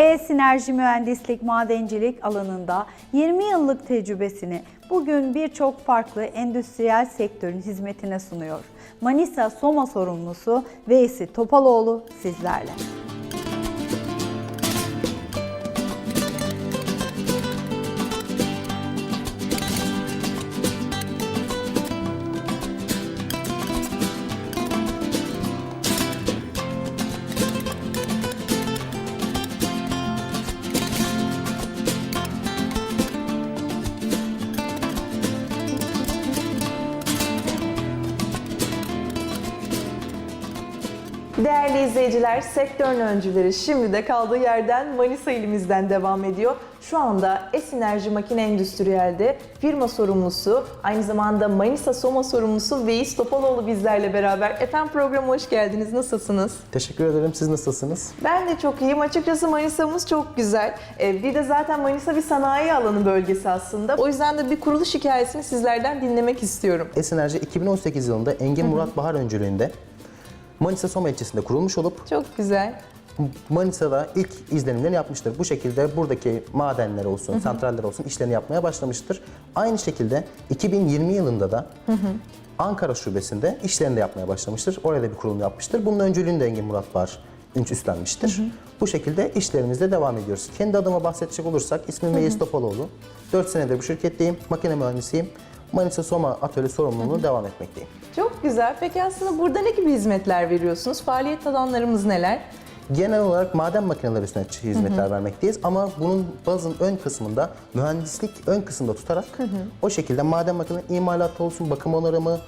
E-Sinerji Mühendislik Madencilik alanında 20 yıllık tecrübesini bugün birçok farklı endüstriyel sektörün hizmetine sunuyor. Manisa Soma sorumlusu Veysi Topaloğlu sizlerle. Değerli izleyiciler, sektörün öncüleri şimdi de kaldığı yerden Manisa ilimizden devam ediyor. Şu anda Esinerji Makine Endüstriyel'de firma sorumlusu, aynı zamanda Manisa Soma sorumlusu Veys Topaloğlu bizlerle beraber. Efendim programa hoş geldiniz. Nasılsınız? Teşekkür ederim. Siz nasılsınız? Ben de çok iyiyim. Açıkçası Manisa'mız çok güzel. Ee, Bir de zaten Manisa bir sanayi alanı bölgesi aslında. O yüzden de bir kuruluş hikayesini sizlerden dinlemek istiyorum. Esenerji 2018 yılında Engin Murat Bahar öncülüğünde Manisa Soma ilçesinde kurulmuş olup Çok güzel. Manisa'da ilk izlenimlerini yapmıştır. Bu şekilde buradaki madenler olsun, santraller olsun işlerini yapmaya başlamıştır. Aynı şekilde 2020 yılında da Ankara şubesinde işlerini de yapmaya başlamıştır. Oraya da bir kurulum yapmıştır. Bunun öncülüğünü de Engin Murat Bahar üstlenmiştir. Bu şekilde işlerimizde devam ediyoruz. Kendi adıma bahsedecek olursak ismim Meyiz Topaloğlu. 4 senedir bu şirketteyim. Makine mühendisiyim. Manisa Soma atölye sorumluluğunu devam etmekteyim. Çok güzel. Peki aslında burada ne gibi hizmetler veriyorsunuz? Faaliyet alanlarımız neler? Genel olarak maden makineleri üstüne hizmetler vermekteyiz ama bunun bazın ön kısmında mühendislik ön kısımda tutarak o şekilde maden makineleri imalatı olsun, bakım onarımı,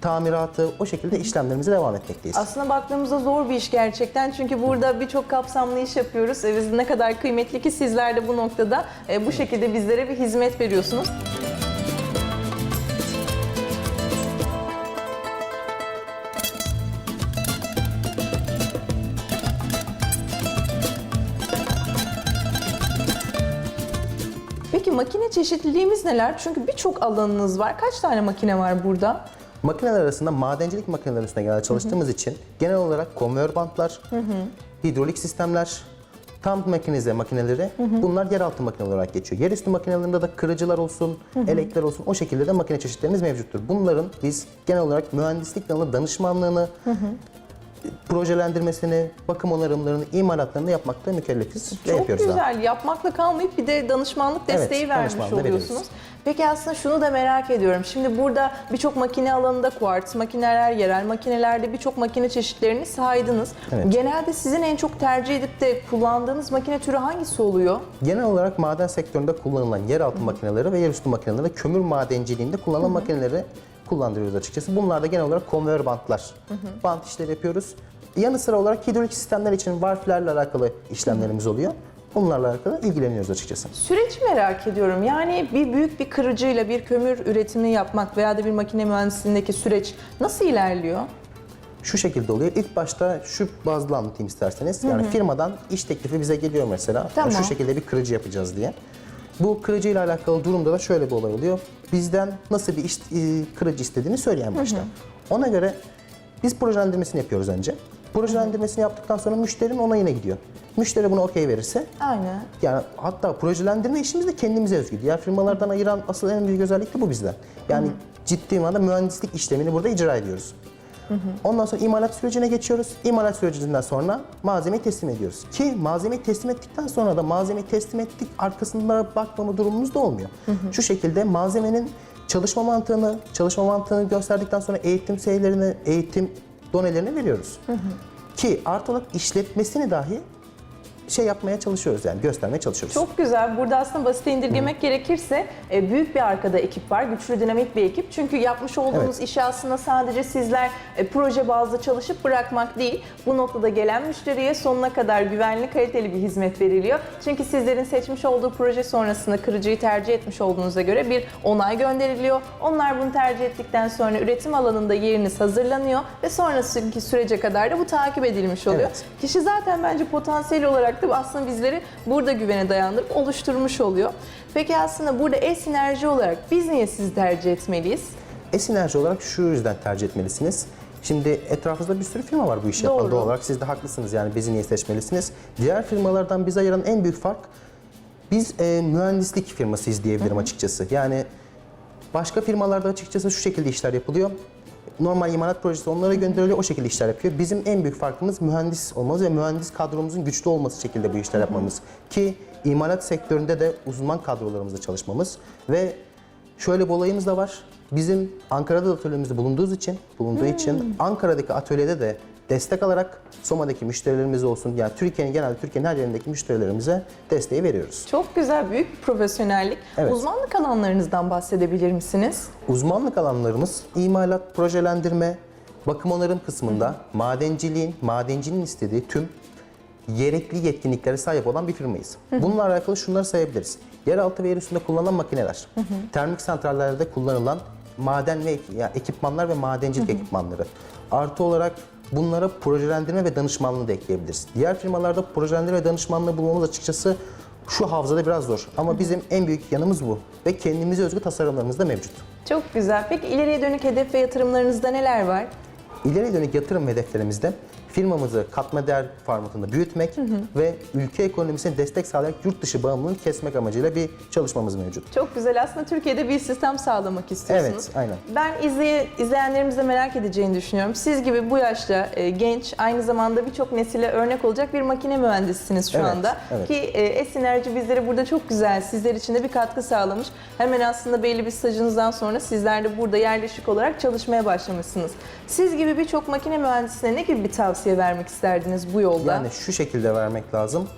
tamiratı o şekilde işlemlerimize devam etmekteyiz. Aslında baktığımızda zor bir iş gerçekten. Çünkü burada birçok kapsamlı iş yapıyoruz. E, Biz ne kadar kıymetli ki sizler de bu noktada e, bu şekilde bizlere bir hizmet veriyorsunuz. Peki makine çeşitliliğimiz neler? Çünkü birçok alanınız var. Kaç tane makine var burada? Makineler arasında madencilik makineleri üstüne genel çalıştığımız için genel olarak konveyör bantlar, hidrolik sistemler, tam mekanize makineleri bunlar yeraltı makineler olarak geçiyor. Yerüstü makinelerinde de kırıcılar olsun, elekler olsun o şekilde de makine çeşitlerimiz mevcuttur. Bunların biz genel olarak mühendislik alanı danışmanlığını, projelendirmesini, bakım onarımlarını, imalatlarını yapmakta mükellefiz ve Çok yapıyoruz daha. güzel. Yapmakla kalmayıp bir de danışmanlık Evet, desteği vermiş danışmanlık da oluyorsunuz. veriyoruz. Peki aslında şunu da merak ediyorum. Şimdi burada birçok makine alanında kuartz makineler, yerel makinelerde birçok makine çeşitlerini saydınız. Evet. Genelde sizin en çok tercih edip de kullandığınız makine türü hangisi oluyor? Genel olarak maden sektöründe kullanılan yeraltı makineleri ve yerüstü makineleri, kömür madenciliğinde kullanılan makineleri kullandırıyoruz açıkçası. Bunlar da genel olarak konveyör bantlar. Bant işleri yapıyoruz. Yanı sıra olarak hidrolik sistemler için varflerle alakalı işlemlerimiz oluyor. Bunlarla alakalı ilgileniyoruz açıkçası. Süreci merak ediyorum. Yani bir büyük bir kırıcıyla bir kömür üretimi yapmak veya da bir makine mühendisliğindeki süreç nasıl ilerliyor? Şu şekilde oluyor. İlk başta şu bazlı anlatayım isterseniz. Yani firmadan iş teklifi bize geliyor mesela. Tamam. Şu şekilde bir kırıcı yapacağız diye. Bu kırıcı ile alakalı durumda da şöyle bir olay oluyor. Bizden nasıl bir iş, e, kırıcı istediğini söyleyen başta. Ona göre biz projelendirmesini yapıyoruz önce. Projelendirmesini yaptıktan sonra müşterinin onayına gidiyor. Müşteri buna okey verirse Aynen. yani hatta projelendirme işimiz de kendimize özgü. Diğer firmalardan ayıran asıl en büyük özellik de bu bizden. Yani ciddi manada mühendislik işlemini burada icra ediyoruz. Ondan sonra imalat sürecine geçiyoruz. İmalat sürecinden sonra malzemeyi teslim ediyoruz. Ki malzemeyi teslim ettikten sonra da malzemeyi teslim ettik arkasında bakmama durumumuz da olmuyor. Şu şekilde malzemenin çalışma mantığını, çalışma mantığını gösterdikten sonra eğitim şeylerini, eğitim donelerini veriyoruz. Ki artı olarak işletmesini dahi şey yapmaya çalışıyoruz yani göstermeye çalışıyoruz. Çok güzel. Burada aslında basit indirgemek gerekirse e, büyük bir arkada ekip var. Güçlü dinamik bir ekip. Çünkü yapmış olduğunuz Evet. işi aslında sadece sizler e, proje bazlı çalışıp bırakmak değil. Bu noktada gelen müşteriye sonuna kadar güvenli, kaliteli bir hizmet veriliyor. Çünkü sizlerin seçmiş olduğu proje sonrasında kırıcıyı tercih etmiş olduğunuza göre bir onay gönderiliyor. Onlar bunu tercih ettikten sonra üretim alanında yeriniz hazırlanıyor ve sonrasındaki sürece kadar da bu takip edilmiş oluyor. Evet. Kişi zaten bence potansiyel olarak da aslında bizleri burada güvene dayandırıp oluşturmuş oluyor. Peki aslında burada e-sinerji olarak biz niye sizi tercih etmeliyiz? Esinerji olarak şu yüzden tercih etmelisiniz. Şimdi etrafınızda bir sürü firma var bu işi yapan doğal olarak. Siz de haklısınız yani bizi niye seçmelisiniz. Diğer firmalardan bizi ayıran en büyük fark biz e, mühendislik firmasıyız diyebilirim açıkçası. Yani başka firmalarda açıkçası şu şekilde işler yapılıyor. Normal imalat projesi onlara gönderiliyor, o şekilde işler yapıyor. Bizim en büyük farkımız mühendis olmamız ve mühendis kadromuzun güçlü olması şekilde bu işler yapmamız. Ki imalat sektöründe de uzman kadrolarımızla çalışmamız ve şöyle bir olayımız da var. Bizim Ankara'da da atölyemizde bulunduğu için, bulunduğu için Ankara'daki atölyede de destek alarak Soma'daki müşterilerimiz olsun, yani Türkiye'nin genelde Türkiye'nin her yerindeki müşterilerimize desteği veriyoruz. Çok güzel, büyük bir profesyonellik. Evet. Uzmanlık alanlarınızdan bahsedebilir misiniz? Uzmanlık alanlarımız imalat, projelendirme, bakım onarım kısmında madenciliğin, madencinin istediği tüm gerekli yetkinliklere sahip olan bir firmayız. Bununla alakalı şunları sayabiliriz. Yeraltı ve yer üstünde kullanılan makineler, termik santrallerde kullanılan maden ve yani ekipmanlar ve madencilik ekipmanları. Artı olarak bunlara projelendirme ve danışmanlığı da ekleyebiliriz. Diğer firmalarda projelendirme ve danışmanlığı bulmamız açıkçası şu havzada biraz zor. Ama bizim en büyük yanımız bu. Ve kendimize özgü tasarımlarımız da mevcut. Çok güzel. Peki ileriye dönük hedef ve yatırımlarınızda neler var? İleri dönük yatırım hedeflerimizde firmamızı katma değer formatında büyütmek ve ülke ekonomisine destek sağlayarak yurt dışı bağımlılığını kesmek amacıyla bir çalışmamız mevcut. Çok güzel. Aslında Türkiye'de bir sistem sağlamak istiyorsunuz. Evet, aynen. Ben izleye, izleyenlerimiz de merak edeceğini düşünüyorum. Siz gibi bu yaşta e, genç, aynı zamanda birçok nesile örnek olacak bir makine mühendisisiniz şu Evet, anda. evet. Ki e, Esinerji bizlere burada çok güzel, sizler için de bir katkı sağlamış. Hemen aslında belli bir stajınızdan sonra sizler de burada yerleşik olarak çalışmaya başlamışsınız. Siz gibi birçok makine mühendisine ne gibi bir tavsiye vermek isterdiniz bu yolda? Yani şu şekilde vermek lazım.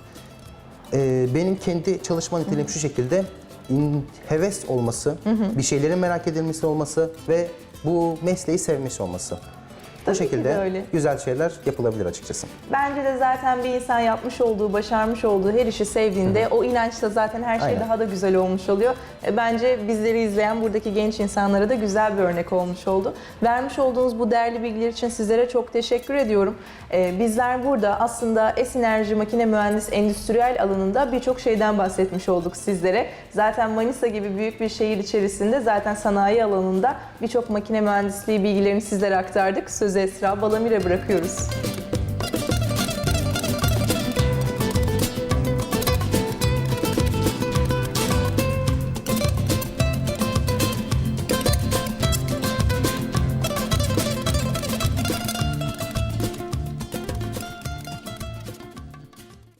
Ee, benim kendi çalışma niteliğim şu şekilde in- heves olması, bir şeylerin merak edilmesi olması ve bu mesleği sevmesi olması. Tabii Bu ki şekilde güzel şeyler yapılabilir açıkçası. Bence de zaten bir insan yapmış olduğu, başarmış olduğu her işi sevdiğinde o inançla zaten her şey Aynen. daha da güzel olmuş oluyor. E, Bence bizleri izleyen buradaki genç insanlara da güzel bir örnek olmuş oldu. Vermiş olduğunuz bu değerli bilgiler için sizlere çok teşekkür ediyorum. E, Bizler burada aslında Esinerji Makine Mühendis Endüstriyel alanında birçok şeyden bahsetmiş olduk sizlere. Zaten Manisa gibi büyük bir şehir içerisinde zaten sanayi alanında birçok makine mühendisliği bilgilerini sizlere aktardık. Sözü Esra Balamir'e bırakıyoruz.